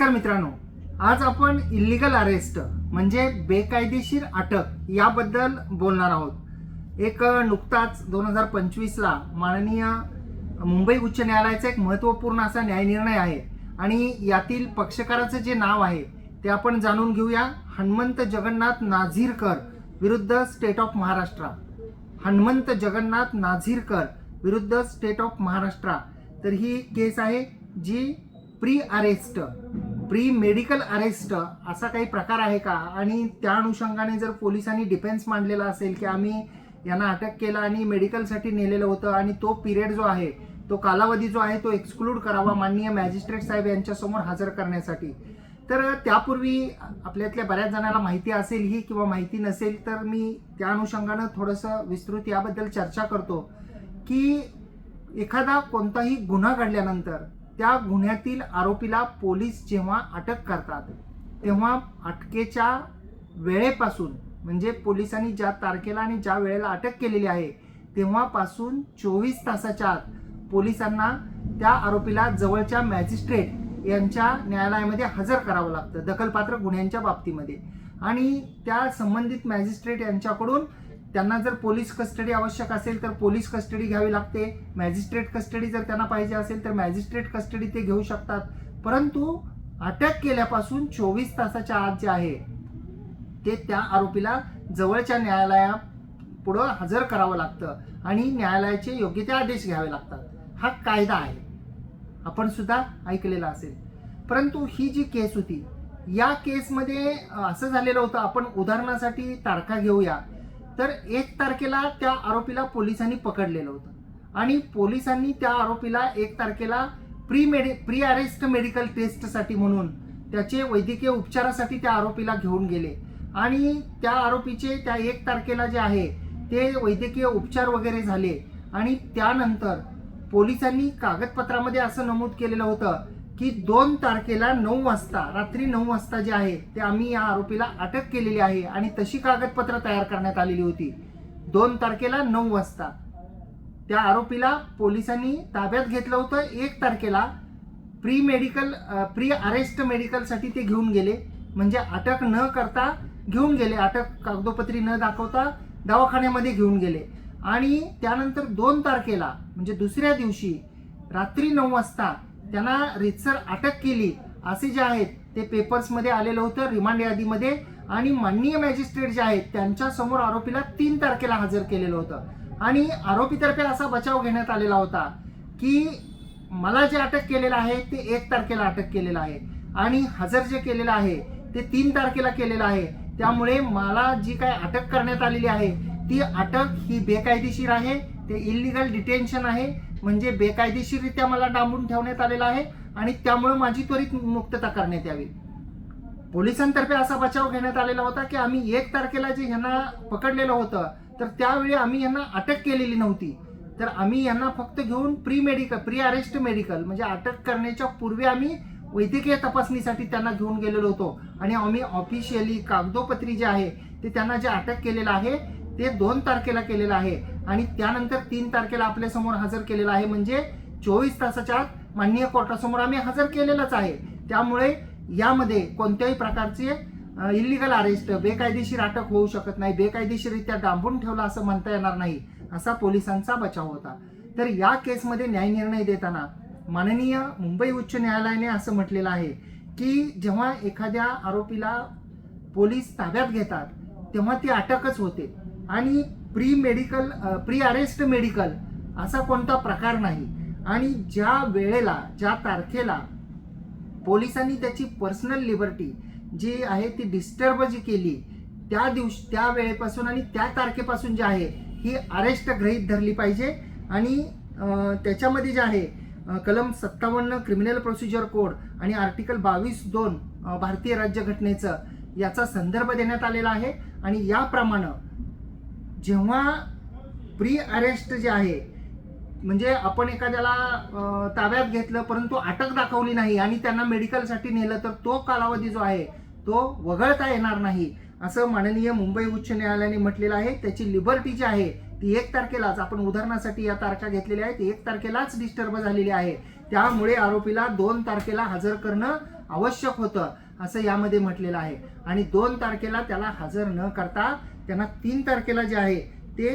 नमस्कार मित्रांनो. आज आपण इलिगल अरेस्ट म्हणजे बेकायदेशीर अटक याबद्दल बोलणार आहोत. एक नुकताच दोन हजार पंचवीसला माननीय मुंबई उच्च न्यायालयाचा एक महत्त्वपूर्ण असा न्यायनिर्णय आहे. आणि यातील पक्षकाराचं जे नाव आहे ते आपण जाणून घेऊया. हनुमंत जगन्नाथ नाझीरकर विरुद्ध स्टेट ऑफ महाराष्ट्र. हनुमंत जगन्नाथ नाझीरकर विरुद्ध स्टेट ऑफ महाराष्ट्र. तर ही केस आहे जी pre arrest pre medical arrest असा काही प्रकार आहे का? आणि त्या अनुषंगाने जर पोलिसांनी डिफेन्स मांडलेला असेल की आम्ही यांना अटक केलं आणि मेडिकलसाठी नेलेलं होतं आणि तो पिरियड जो आहे तो कालावधी जो आहे तो एक्सक्लूड करावा माननीय मॅजिस्ट्रेट साहेब यांच्यासमोर हजर करण्यासाठी. तर त्यापूर्वी आपल्यातल्या बऱ्याच जणांना माहिती असेल ही किंवा माहिती नसेल तर मी त्या अनुषंगानं थोडंसं विस्तृत याबद्दल चर्चा करतो की एखादा कोणताही गुन्हा घडल्यानंतर त्या गुन्ह्यातील आरोपीला पोलीस जेव्हा अटक करतात तेव्हा अटकेच्या वेळेपासून म्हणजे पोलिसांनी ज्या तारखेला आणि ज्या वेळेला अटक केलेली आहे तेव्हापासून चोवीस तासाच्या आत पोलिसांना त्या आरोपीला जवळच्या मॅजिस्ट्रेट यांच्या न्यायालयामध्ये हजर करावं लागतं दखलपात्र गुन्ह्यांच्या बाबतीमध्ये. आणि त्या संबंधित मॅजिस्ट्रेट यांच्याकडून त्यांना जर पोलीस कस्टडी आवश्यक असेल तर पोलीस कस्टडी घ्यावी लागते. मॅजिस्ट्रेट कस्टडी जर त्यांना पाहिजे असेल तर मॅजिस्ट्रेट कस्टडी ते घेऊ शकतात. परंतु अटक केल्यापासून चोवीस तासाच्या आत जे आहे ते त्या आरोपीला जवळच्या न्यायालया पुढं हजर करावं लागतं आणि न्यायालयाचे योग्य ते आदेश घ्यावे लागतात. हा कायदा आहे. आपण सुद्धा ऐकलेला असेल. परंतु ही जी केस होती या केसमध्ये असं झालेलं होतं. आपण उदाहरणासाठी तारखा घेऊया. तर एक तारखेला त्या आरोपीला पोलिसांनी पकडलेलं होतं. आणि पोलिसांनी त्या आरोपीला एक तारखेला pre medi pre arrest medical टेस्टसाठी म्हणून त्याचे वैद्यकीय उपचारासाठी त्या आरोपीला घेऊन गेले. आणि त्या आरोपीचे त्या एक तारखेला जे आहे ते वैद्यकीय उपचार वगैरे झाले. आणि त्यानंतर पोलिसांनी कागदपत्रामध्ये असं नमूद केलेलं होतं की दोन तारखेला नऊ वाजता रात्री नऊ वाजता जे आहे ते आम्ही या आरोपीला अटक केलेली आहे आणि तशी कागदपत्र तयार करण्यात आलेली होती. दोन तारखेला नऊ वाजता. त्या आरोपीला पोलिसांनी ताब्यात घेतलं होतं. एक तारखेला प्री मेडिकल प्री अरेस्ट मेडिकलसाठी ते घेऊन गेले. म्हणजे अटक न करता घेऊन गेले. अटक कागदोपत्री न दाखवता दवाखान्यामध्ये घेऊन गेले. आणि त्यानंतर दोन तारखेला म्हणजे दुसऱ्या दिवशी रात्री नऊ वाजता त्यांना रितसर अटक केली. असे जे आहेत ते पेपर्समध्ये आलेलं होतं रिमांड यादीमध्ये. आणि माननीय मॅजिस्ट्रेट जे आहेत त्यांच्यासमोर आरोपीला तीन तारखेला हजर केलेलं होतं. आणि आरोपीतर्फे असा बचाव घेण्यात आलेला होता की मला जे अटक केलेलं आहे ते एक तारखेला अटक केलेलं आहे. आणि हजर जे केलेलं आहे ते तीन तारखेला केलेलं आहे. त्यामुळे मला जी काय अटक करण्यात आलेली आहे ती अटक ही बेकायदेशीर आहे ते इलिगल डिटेन्शन आहे. म्हणजे बेकायदेशीररित्या मला डांबून ठेवण्यात आलेलं आहे आणि त्यामुळे माझी त्वरित मुक्तता करण्यात यावी. पोलिसांतर्फे असा बचाव घेण्यात आलेला होता की आम्ही एक तारखेला जे ह्यांना पकडलेलं होतं तर त्यावेळी आम्ही यांना अटक केलेली नव्हती. तर आम्ही यांना फक्त घेऊन pre medical pre arrest medical म्हणजे अटक करण्याच्या पूर्वी आम्ही वैद्यकीय तपासणीसाठी त्यांना घेऊन गेलेलो होतो. आणि आम्ही ऑफिशियली कागदोपत्री जे आहे ते त्यांना जे अटक केलेलं आहे ते दोन तारखेला केलेलं आहे. आणि त्यानंतर तीन तारखेला आपल्यासमोर हजर केलेलं आहे. म्हणजे चोवीस तासाच्या आत माननीय कोर्टासमोर आम्ही हजर केलेलंच आहे. त्यामुळे यामध्ये कोणत्याही प्रकारचे इलिगल अरेस्ट बेकायदेशीर अटक होऊ शकत नाही. बेकायदेशीररित्या डांबून ठेवला असं म्हणता येणार नाही असा पोलिसांचा बचाव होता. तर या केसमध्ये न्यायनिर्णय देताना माननीय मुंबई उच्च न्यायालयाने असं म्हटलेलं आहे की जेव्हा एखाद्या आरोपीला पोलीस ताब्यात घेतात तेव्हा ती अटकच होते. आणि pre medical pre arrest medical असा कोणता प्रकार नाही. आणि ज्या वेळेला ज्या तारखेला पोलिसांनी त्याची पर्सनल लिबर्टी जी आहे ती डिस्टर्ब जी केली त्या दिवशी त्या वेळेपासून आणि त्या तारखेपासून जे आहे ही अरेस्ट गृहीत धरली पाहिजे. आणि त्याच्यामध्ये जे आहे कलम सत्तावन्न क्रिमिनल प्रोसिजर कोड आणि आर्टिकल बावीस दोन भारतीय राज्यघटनेचं याचा संदर्भ देण्यात आलेला आहे. आणि याप्रमाणे जेव्हा प्री अरेस्ट जे आहे म्हणजे आपण एखाद्याला ताब्यात घेतलं परंतु अटक दाखवली नाही आणि त्यांना मेडिकलसाठी नेलं तर तो कालावधी जो आहे तो वगळता येणार नाही असं माननीय मुंबई उच्च न्यायालयाने म्हटलेलं आहे. त्याची लिबर्टी जी आहे ती एक तारखेलाच आपण उदाहरणासाठी या तारखा घेतलेल्या आहेत एक तारखेलाच डिस्टर्ब झालेली आहे. त्यामुळे आरोपीला दोन तारखेला हजर करणं आवश्यक होतं असं यामध्ये म्हटलेलं आहे. आणि दोन तारखेला त्याला हजर न करता त्यांना तीन तारखेला जे आहे ते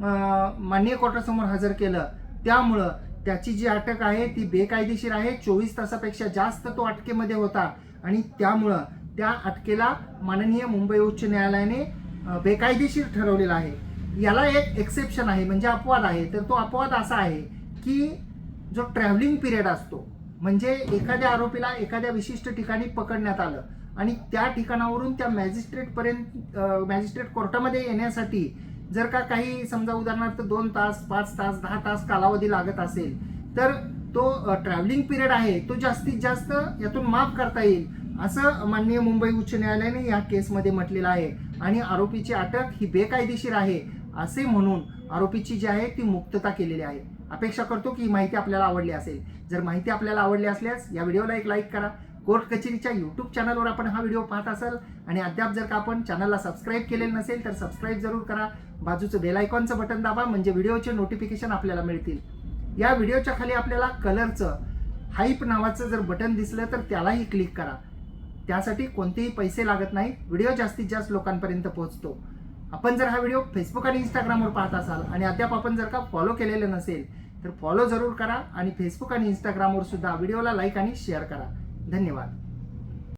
माननीय कोर्टासमोर हजर केलं. त्यामुळं त्याची जी अटक आहे ती बेकायदेशीर आहे. चोवीस तासापेक्षा जास्त तो अटकेमध्ये होता. आणि त्यामुळं त्या अटकेला माननीय मुंबई उच्च न्यायालयाने बेकायदेशीर ठरवलेला आहे. याला एक एक्सेप्शन आहे म्हणजे अपवाद आहे. तर तो अपवाद असा आहे की जो ट्रॅव्हलिंग पिरियड असतो म्हणजे एखाद्या आरोपीला एखाद्या विशिष्ट ठिकाणी पकडण्यात आलं. आणि त्या ठिकाणावरून त्या मॅजिस्ट्रेट पर्यंत मॅजिस्ट्रेट कोर्टामध्ये येण्यासाठी जर का काही समजा उदाहरणार्थ दोन तास पाच तास दहा तास कालावधी लागत असेल तर तो ट्रॅव्हलिंग पिरियड आहे तो जास्तीत जास्त यातून माफ करता येईल असं माननीय मुंबई उच्च न्यायालयाने या केसमध्ये म्हटलेलं आहे. आणि आरोपीची अटक ही बेकायदेशीर आहे असे म्हणून आरोपीची जी आहे ती मुक्तता केलेली आहे. अपेक्षा करतो की ही माहिती आपल्याला आवडली असेल. जर माहिती आपल्याला आवडली असल्यास या व्हिडिओला एक लाईक करा. कोर्ट कचेरीच्या यूट्यूब चॅनलवर आपण हा व्हिडिओ पाहत असाल. आणि अद्याप जर का आपण चॅनलला सबस्क्राईब केलेलं नसेल तर सबस्क्राईब जरूर करा. बाजूचं बेल आयकॉनचं बटन दाबा म्हणजे व्हिडिओचे नोटिफिकेशन आपल्याला मिळतील. या व्हिडिओच्या खाली आपल्याला कलरचं हाईप नावाचं जर बटन दिसलं तर त्यालाही क्लिक करा. त्यासाठी कोणतेही पैसे लागत नाहीत. व्हिडिओ जास्तीत जास्त लोकांपर्यंत पोहोचतो. आपण जर हा व्हिडिओ फेसबुक आणि इंस्टाग्रामवर पाहत असाल आणि अद्याप आपण जर का फॉलो केलेलं नसेल तर फॉलो जरूर करा आणि फेसबुक आणि इंस्टाग्रामवर सुद्धा व्हिडिओला लाईक आणि शेअर करा. धन्यवाद.